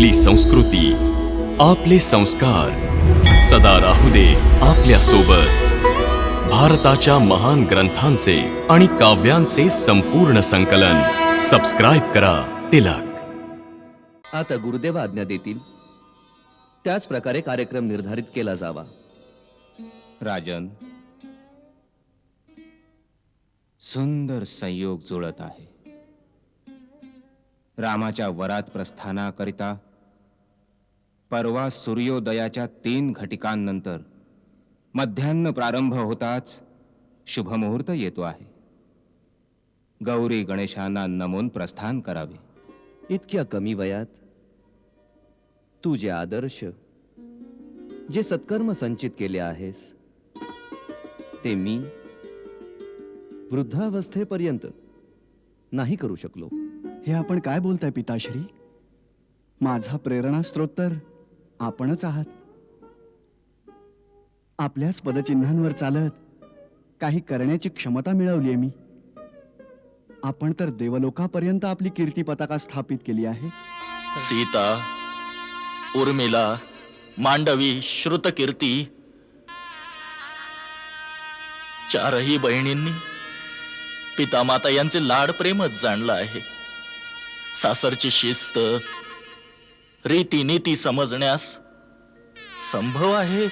आपली संस्कृती आपले संस्कार. सदा राहू दे आपल्यासोबत भारताच्या महान ग्रंथांचे आणि काव्यांचे संपूर्ण संकलन. सबस्क्राईब करा तिलक. आता गुरुदेव आज्ञा देतील. त्याच प्रकारे कार्यक्रम निर्धारित केला जावा. राजन. सुंदर संयोग जुळत आहे. रामाच्या वरात प्रस्थानाकरिता परवा सूर्योदयाच्या तीन घटिकांनंतर मध्यान्ह प्रारंभ होताच शुभमुहूर्त येतो आहे. गौरी गणेशांना नमून प्रस्थान करावे. इतक्या कमी वयात तू जे आदर्श जे सत्कर्म संचित केले आहेस ते मी वृद्धावस्थेपर्यंत नाही करू शकलो. हे आपण काय बोलताय पिताश्री? माझा प्रेरणास्त्रोत तर आपणच आहात. आपल्याच पदचिन्हांवर चालत काही करण्याची क्षमता मिळवली मी. आपण तर देवलोकापर्यंत आपली कीर्ती पताका स्थापित केली आहे. सीता उर्मिला मांडवी श्रुतकीर्ती चारही बहिणींनी पितामाता यांचे लाड प्रेमच जाणलं आहे. सासरची शिस्त रीतीनीती समजण्यास संभव आहे.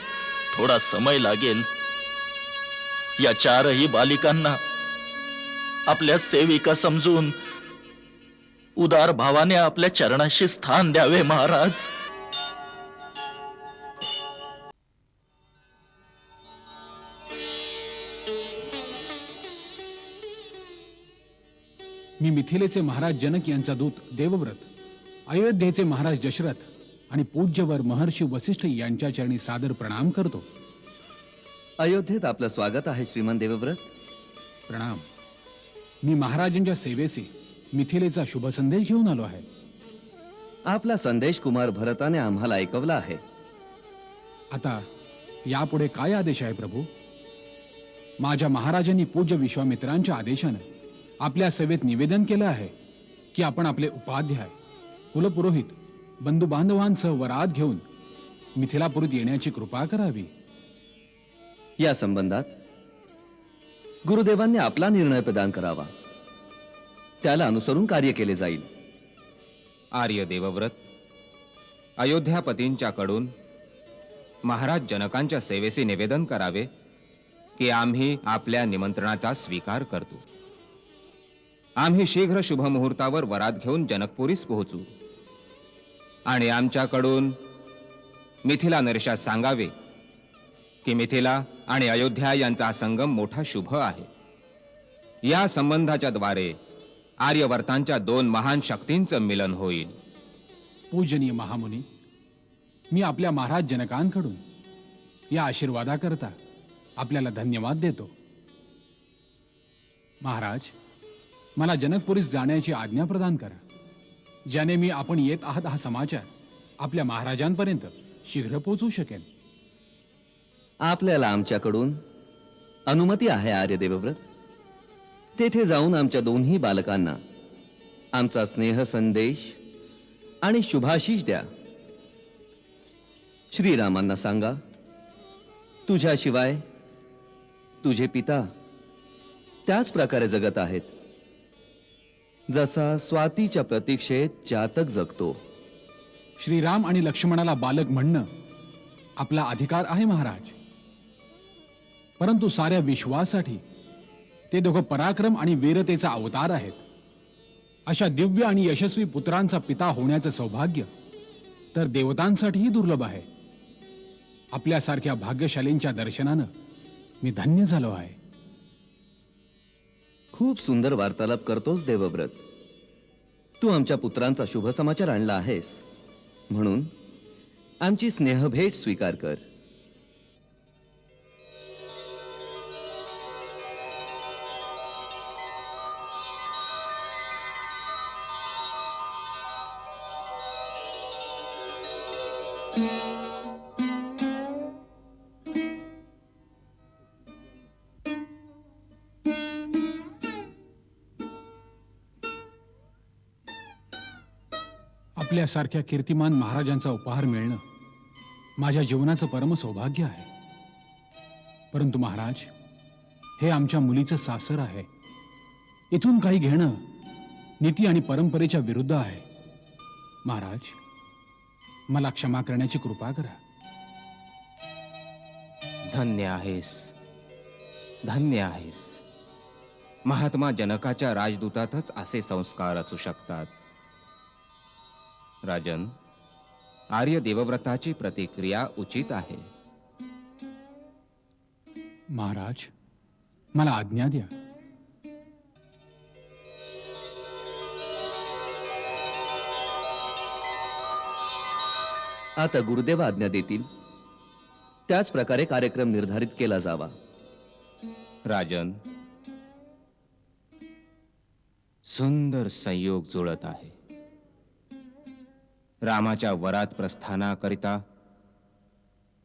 थोडा समय लागेल. या चारही बालिकांना आपल्या सेविका समजून उदार भावाने आपल्या चरणाशी स्थान द्यावे महाराज. मी मिथिलेचे महाराज जनक यांचा दूत देवव्रत. अयोध्येचे महाराज दशरथ आणि पूज्यवर महर्षी वसिष्ठ यांच्या चरणी सादर प्रणाम करतो. अयोध्येत आपलं स्वागत आहे श्रीमान देवव्रत. प्रणाम. मी महाराजांच्या सेवेचे मिथिलेचा शुभ संदेश घेऊन आलो आहे. आपला संदेश कुमार भरताने आम्हाला ऐकवला आहे. आता यापुढे काय आदेश आहे प्रभू? माझ्या महाराजांनी पूज्य विश्वामित्रांच्या आदेशानं आपल्या सेवेत निवेदन केलं आहे की आपण आपले उपाध्याय कुलपुरोहित बंधू बांधवांसह वरात घेऊन मिथिलापुरीत येण्याची कृपा करावी. या संबंधात गुरुदेवांनी आपला निर्णय प्रदान करावा. त्याला अनुसरून कार्य केले जाईल. आर्य देवव्रत अयोध्यापतींच्याकडून महाराज जनकांच्या सेवेचे निवेदन करावे की आम्ही आपल्या निमंत्रणाचा स्वीकार करतो. आम्ही शीघ्र शुभमुहूर्तावर वरात घेऊन जनकपुरीस पोहोचू. आणि आमच्याकडून मिथिला नरेशास सांगावे की मिथिला आणि अयोध्या यांचा संगम मोठा शुभ आहे. या संबंधाच्या द्वारे आर्यवर्तांच्या दोन महान शक्तींचं मिलन होईल. पूजनीय महामुनी मी आपल्या महाराज जनकांकडून या आशीर्वादाकरता आपल्याला धन्यवाद देतो. महाराज मला जनकपुरीस जाण्याची आज्ञा प्रदान करा. ज्याने मी आपण येत आहात हा समाचार आपल्या महाराजांपर्यंत शीघ्र पोहोचू शकेन. आपल्याला आमच्याकडून अनुमती आहे आर्य देवव्रत. तेथे जाऊन आमच्या दोन्ही बालकांना आमचा स्नेह संदेश आणि शुभाशीष द्या. श्रीरामांना सांगा तुझ्याशिवाय तुझे पिता त्याच प्रकारे जगत आहेत. जसा स्वातीच्या प्रतीक्षेत जातक जगतो. श्रीराम आणि लक्ष्मणाला बालक म्हणणं आपला अधिकार आहे महाराज. परंतु साऱ्या विश्वासाठी ते दोघं पराक्रम आणि वीरतेचा अवतार आहेत. अशा दिव्य आणि यशस्वी पुत्रांचा पिता होण्याचं सौभाग्य तर देवतांसाठीही दुर्लभ आहे. आपल्यासारख्या भाग्यशालींच्या दर्शनानं मी धन्य झालो आहे. खूप सुंदर वार्तालाप करतोस देवव्रत. तू आमच्या पुत्रांचा शुभ समाचार आणला आहेस. म्हणून आमची स्नेहभेट स्वीकार कर. आपल्यासारख्या कीर्तिमान महाराजांचा उपहार मिळणं माझ्या जीवनाचं परम सौभाग्य आहे. परंतु महाराज हे आमच्या मुलीचं सासर आहे. इथून काही घेणं नीती आणि परंपरेच्या विरुद्ध आहे. महाराज मला क्षमा करण्याची कृपा करा. धन्य आहेस. धन्य आहेस. महात्मा जनकाच्या राजदूतातच असे संस्कार असू शकतात. राजन आर्य देवव्रताची प्रतिक्रिया उचित आहे. महाराज मला आज्ञा द्या. आता गुरुदेव आज्ञा देतील. त्याच प्रकारे कार्यक्रम निर्धारित केला जावा. राजन सुंदर संयोग जुळत आहे. रामाच्या वरात प्रस्थानाकरिता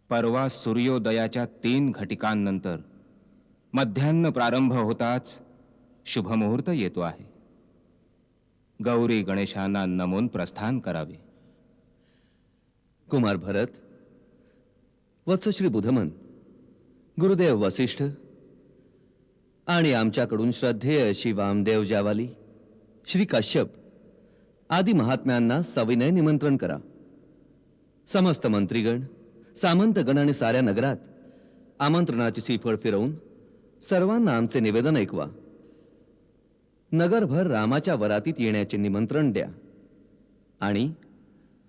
परवा सूर्योदयाच्या तीन घटिकांनंतर मध्यान्न प्रारंभ होताच शुभमुहूर्त येतो आहे. गौरी गणेशांना नमून प्रस्थान करावे. कुमार भरत वत्सश्री बुधमन गुरुदेव वसिष्ठ आणि आमच्याकडून श्रद्धेय अशी वामदेव जावाली श्री कश्यप आदी महात्म्यांना सविनय निमंत्रण करा. समस्त मंत्रीगण सामंतगण आणि साऱ्या नगरात आमंत्रणाची सीफळ फिरवून सर्वांना आमचे निवेदन ऐकवा. नगरभर रामाच्या वरातीत येण्याचे निमंत्रण द्या आणि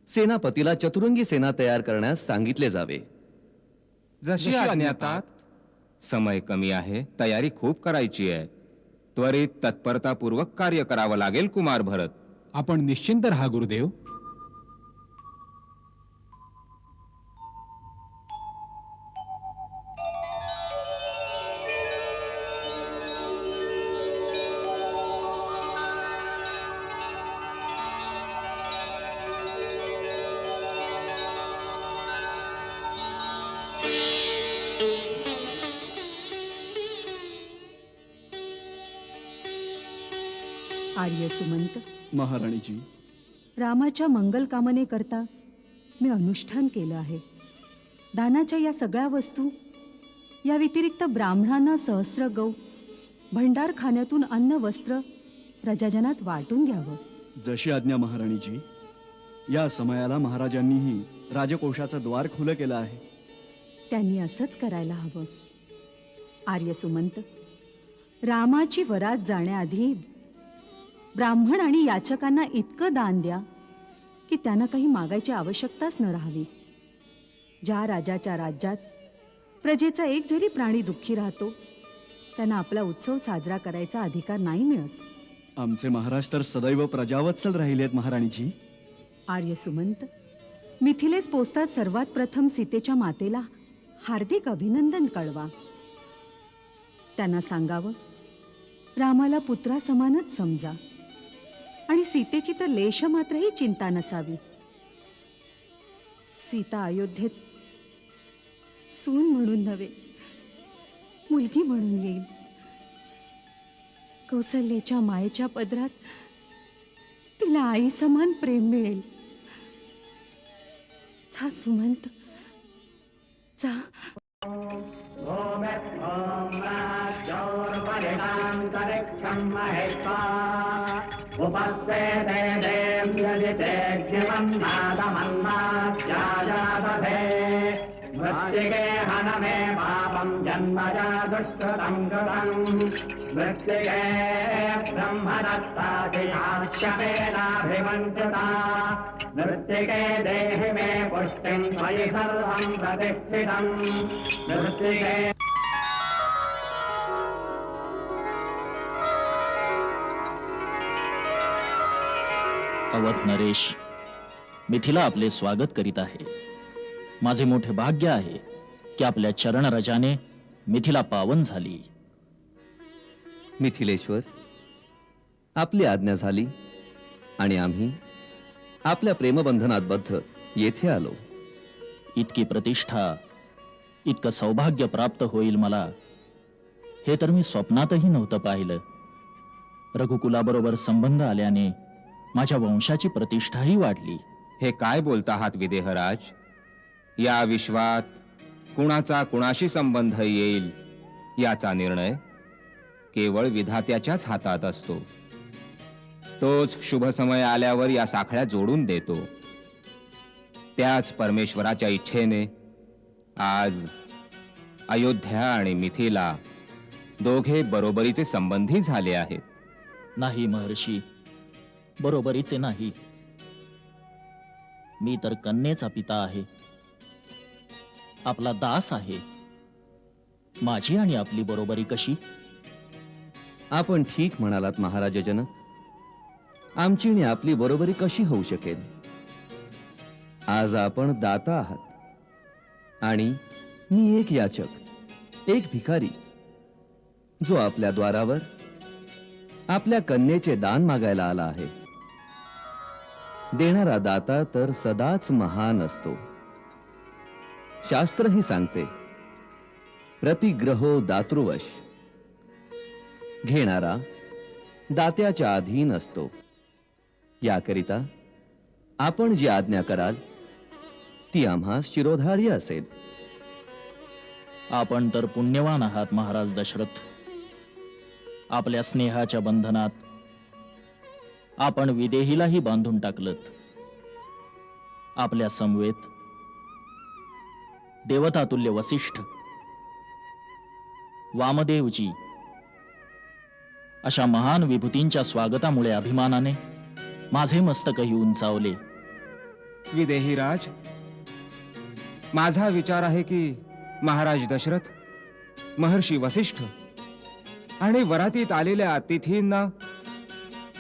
सेनापतीला चतुरंगी सेना तयार करण्यास सांगितले जावे. जशी आज्ञातात समय कमी आहे तयारी खूप करायची आहे. त्वरित तत्परतापूर्वक कार्य करावं लागेल कुमार भरत आपण निश्चिंत राहा गुरुदेव. आर्य सुमंत महाराणीजी. रामाच्या मंगल कामनेकरता मी अनुष्ठान केलं आहे. दानाच्या या सगळ्या वस्तू या व्यतिरिक्त ब्राह्मणांना सहस्र गौ भंडारखान्यातून अन्न वस्त्र प्रजाजनात वाटून घ्यावं. जशी आज्ञा महाराणीजी या समयाला महाराजांनीही राजकोषाचं द्वार खुलं केलं आहे. त्यांनी असंच करायला हवं. आर्य सुमंत रामाची वरात जाण्याआधी ब्राह्मण आणि याचकांना इतकं दान द्या की त्यांना काही मागायची आवश्यकताच न राहावी. ज्या राजाच्या राज्यात प्रजेचा एक जरी प्राणी दुःखी राहतो त्यांना आपला उत्सव साजरा करायचा अधिकार नाही मिळत. आमचे महाराज तर सदैव प्रजावत्सल राहिलेत महाराणीजी. आर्य सुमंत मिथिलेस पोचतात सर्वात प्रथम सीतेच्या मातेला हार्दिक अभिनंदन कळवा. त्यांना सांगावं रामाला पुत्रासमानच समजा. आणि सीतेची तर लेश मात्रही चिंता नसावी. सीता अयोध्येत सून म्हणून नव्हे मुलगी म्हणून येईल. कौसल्याच्या मायेच्या पदरात तिला आई समान प्रेम मिळेल. जा सुमंत जा. उपस्ते देव्यजितेज्यमन्नादमन्नाद्याजादधे मृत्तिके हन मे पापं जन्मजा दुष्कृतम् कृतम् मृत्तिके ब्रह्मदत्तादियाश्यमेनाभिवञ्चिता मृत्तिके देहि मे पुष्टिम् त्वयि सर्वम् प्रतिष्ठितम् मृत्तिके अवध नरेश मिथिला आपले स्वागत करीत आहे. माझे मोठे भाग्य आहे की आपल्या चरणरजाने मिथिला पावन झाली. मिथिलेश्वर आपली आज्ञा झाली आणि आम्ही आपल्या प्रेमबंधनात बद्ध येथे आलो. इतकी प्रतिष्ठा इतकं सौभाग्य प्राप्त होईल मला हे तर मी स्वप्नातही नव्हतं पाहिलं. रघुकुलाबरोबर संबंध आल्याने माझ्या वंशाची प्रतिष्ठाही वाढली. हे काय बोलता आहात विदेहराज? या विश्वात कुणाचा कुणाशी संबंध येईल याचा निर्णय केवळ विधात्याच्याच हातात असतो. तोच शुभ समय आल्यावर या साखळ्या जोडून देतो. त्याच परमेश्वराच्या इच्छेने आज अयोध्या आणि मिथिला दोघे बरोबरीचे संबंधी झाले आहेत. नाही महर्षी बरोबरीचे नाही. मी तर कन्येचा पिता आहे. आपला दास आहे. माझी आणि आपली बरोबरी कशी? आपण ठीक म्हणालात महाराजजन. आमची आणि आपली बरोबरी कशी होऊ शकेल? आज आपण दाता आहात. आणि मी एक याचक एक भिकारी जो आपल्या द्वारावर आपल्या कन्येचे दान मागायला आला आहे. देणारा दाता तर सदाच महान असतो. शास्त्रही सांगते प्रतिग्रहो दातृवश. घेणारा दात्याच्या अधीन असतो. याकरिता आपण जी आज्ञा कराल ती आम्हा शिरोधार्य असेल. आपण तर पुण्यवान आहात महाराज दशरथ. आपल्या स्नेहाच्या बंधनात आपण विदेहीलाही बांधून टाकलत. आपल्या समवेत देवतातुल्य वसिष्ठ वामदेवजी अशा महान विभूतींच्या स्वागतामुळे अभिमानाने माझे मस्तकही उंचावले. विदेहीराज माझा विचार आहे की महाराज दशरथ महर्षी वसिष्ठ आणि वरातीत आलेल्या अतिथींना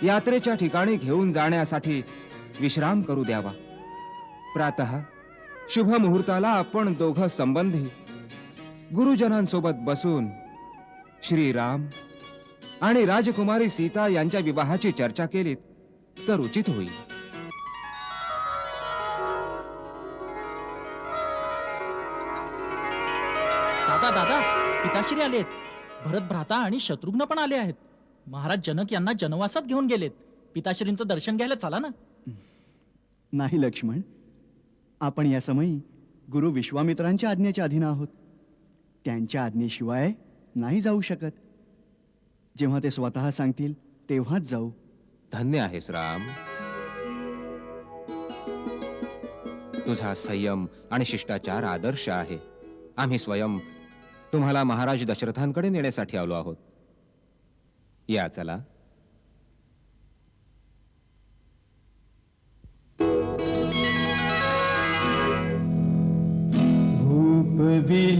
यात्रेच्या ठिकाणी घेऊन जाण्यासाठी विश्राम करू द्यावा. प्रातः शुभ मुहूर्ताला आपण दोघं संबंधी गुरुजनांसोबत बसून श्रीराम आणि राजकुमारी सीता यांच्या विवाहाची चर्चा केलीत तर उचित होईल. दादा दादा पिताश्री आलेत. भरत भ्राता आणि शत्रुघ्न पण आले आहेत. महाराज जनक यांना जनवासात घेऊन गेलेत. पिताश्रींचं दर्शन घ्यायला चला ना. नाही लक्ष्मण आपण या समयी गुरु विश्वामित्रांच्या आज्ञेच्या अधीन आहोत. त्यांच्या आज्ञेशिवाय नाही जाऊ शकत. जेव्हा ते स्वतः सांगतील तेव्हाच जाऊ. धन्य आहेस राम. तुझा संयम आणि शिष्टाचार आदर्श आहे. आम्ही स्वयं तुम्हाला महाराज दशरथांकडे नेण्यासाठी आलो आहोत. या चला भूपविलोके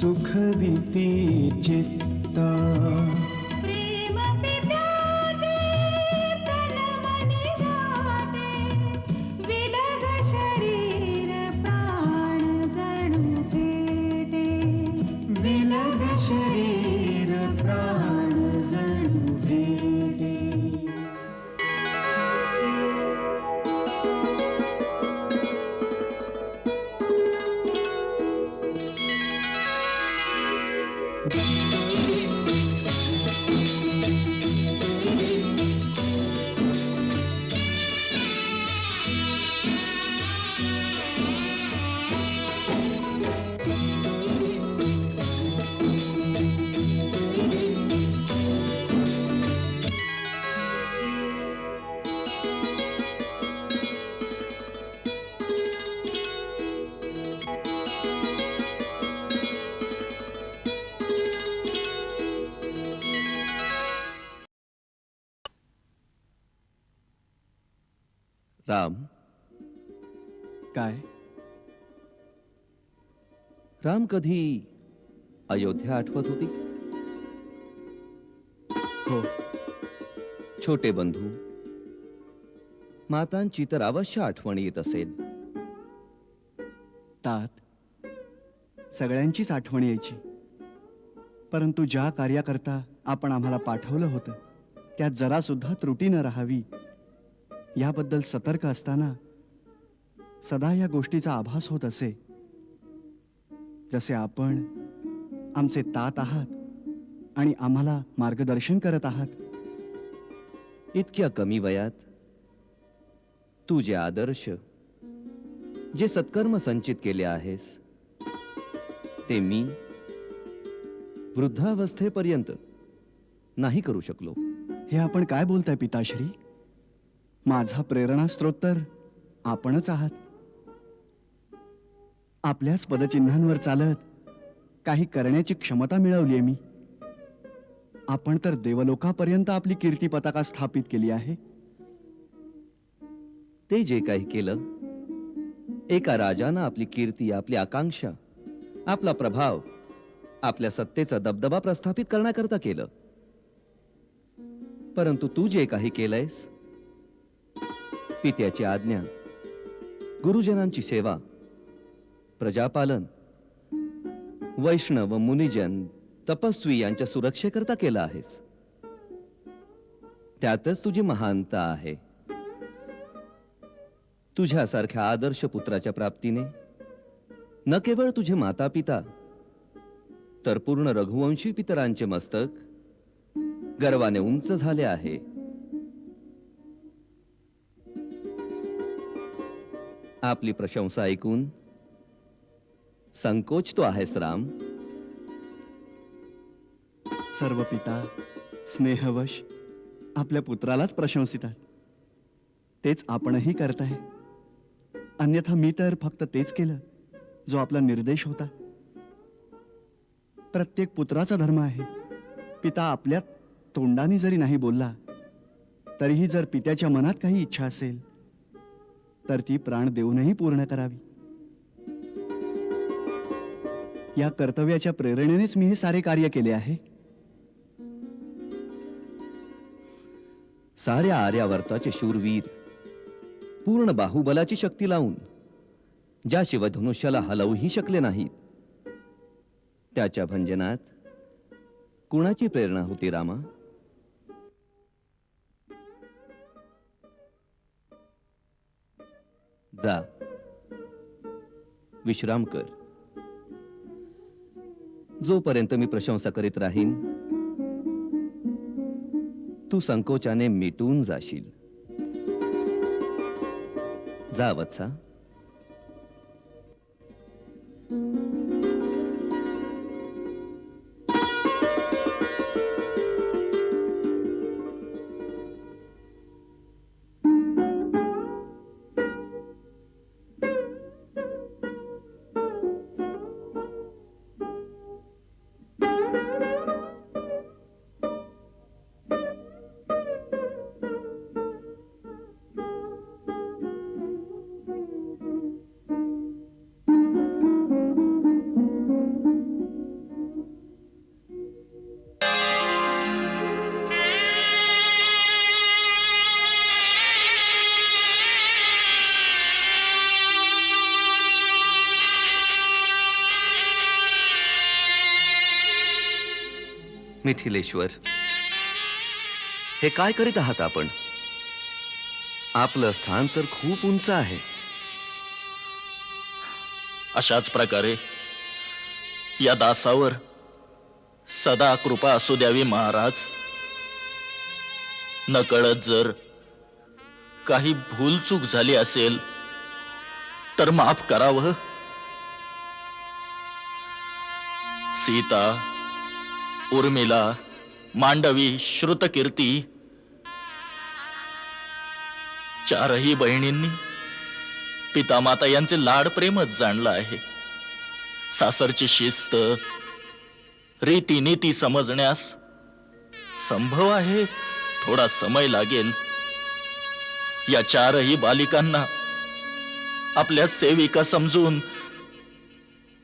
सुखविती काय? राम कधी अयोध्या आठवत होती? हो. छोटे बंधू मातांची तर अवश्य आठवण येत असेल. तात सगळ्यांचीच आठवण यायची. परंतु ज्या कार्याकरता आपण आम्हाला पाठवलं होतं त्यात जरा सुद्धा त्रुटी न राहावी याबद्दल सतर्क असताना सदा या गोष्टीचा आभास होत असे. जसे आपण आमचे तात आहात आणि आम्हाला मार्गदर्शन करत आहात. इतक्या कमी वयात तू जे आदर्श जे सत्कर्म संचित केले आहेस ते मी वृद्धावस्थेपर्यंत नाही करू शकलो. हे आपण काय बोलताय पिताश्री? माझा प्रेरणास्त्रोत तर आपणच आहात. आपल्याच पदचिन्हांवर चालत काही करण्याची क्षमता मिळवली आहे मी. आपण तर देवलोकापर्यंत आपली कीर्ती पताका स्थापित केली आहे. ते जे काही केलं एका राजानं आपली कीर्ती आपली आकांक्षा आपला प्रभाव आपल्या सत्तेचा दबदबा प्रस्थापित करण्याकरता केलं. परंतु तू जे काही केलंयस पित्याची आज्ञा गुरुजनांची सेवा प्रजापालन. वैष्णव मुनिजन तपस्वी यांच्या सुरक्षेकरता केला आहेस. त्यातच तुझी महानता आहे. तुझ्यासारख्या आदर्श पुत्राच्या प्राप्तीने न केवळ तुझे माता पिता तर पूर्ण रघुवंशी पितरांचे मस्तक गर्वाने उंच झाले आहे. आपली प्रशंसा ऐकून संकोच तो आहेस राम सर्व पिता स्नेहवश आपल्या पुत्रालाच प्रशंसितात. तेच आपणही करताय अन्यथा मी तर फक्त तेच केलं जो आपला निर्देश होता. प्रत्येक पुत्राचा धर्म आहे. पिता आपल्या तोंडाने जरी नाही बोलला तरीही जर पित्याच्या मनात काही इच्छा असेल तर ती प्राण देऊनही पूर्ण करावी. या कर्तव्याच्या प्रेरणेनेच मी हे सारे कार्य केले आहे. साऱ्या आर्यावर्ताचे शूरवीर पूर्ण बाहुबलाची शक्ती लावून ज्या शिवधनुष्याला हलवूही शकले नाहीत त्याच्या भंजनात कुणाची प्रेरणा होती रामा? जा. विश्राम कर. जोपर्यंत मी प्रशंसा करीत राहीन तू संकोचाने मिटून जाशील. जा वत्सा मिथिलेश्वर. हे काय करीत आहात आपण? आपलं स्थान तर खूप उंच आहे. अशाच प्रकारे या दासावर सदा कृपा असू द्यावी महाराज. नकळत जर काही भूलचूक झाली असेल तर माफ करावं. सीता उर्मिला मांडवी श्रुतकीर्ती चारही बहिणींनी पितामाता यांचे लाड प्रेमच जाणलं आहे. सासरची शिस्त रीतीनीती समजण्यास संभव आहे थोडा समय लागेल. या चारही बालिकांना आपल्या सेविका समजून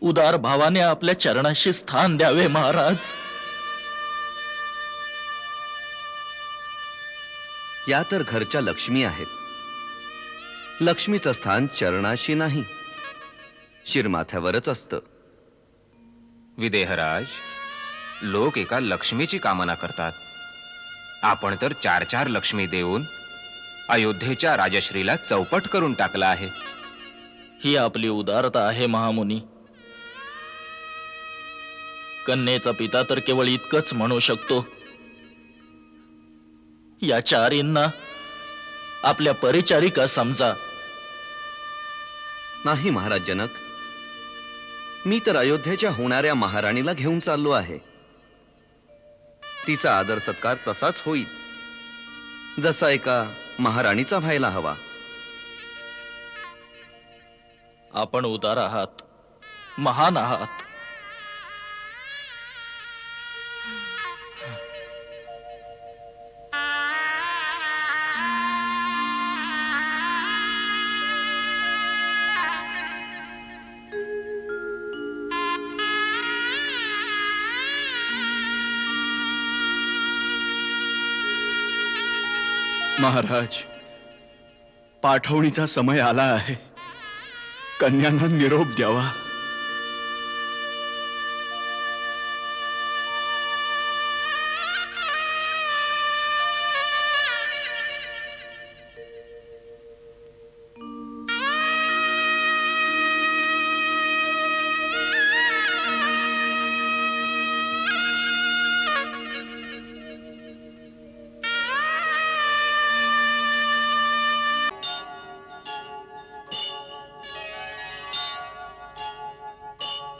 उदार भावाने आपल्या चरणाशी स्थान द्यावे महाराज. या तर घरच्या लक्ष्मी आहेत. लक्ष्मीचं स्थान चरणाशी नाही. शिरमाथ्यावरच असतं. विदेहराज लोक एका लक्ष्मीची कामना करतात. आपण तर चार चार लक्ष्मी देऊन अयोध्येच्या राजश्रीला चौपट करून टाकला आहे. ही आपली उदारता आहे महामुनी. कन्येचा पिता तर केवळ इतकंच म्हणू शकतो. या चारींना आपल्या परिचारिका समजा. नाही महाराज जनक. मी तर अयोध्येच्या होणाऱ्या महाराणीला घेऊन चाललो आहे. तिचा आदर सत्कार तसाच होईल. जसा एका महाराणीचा व्हायला हवा. आपण उदार आहात महान आहात. महाराज पाठवणीचा समय आला आहे. कन्यांना निरोप द्यावा.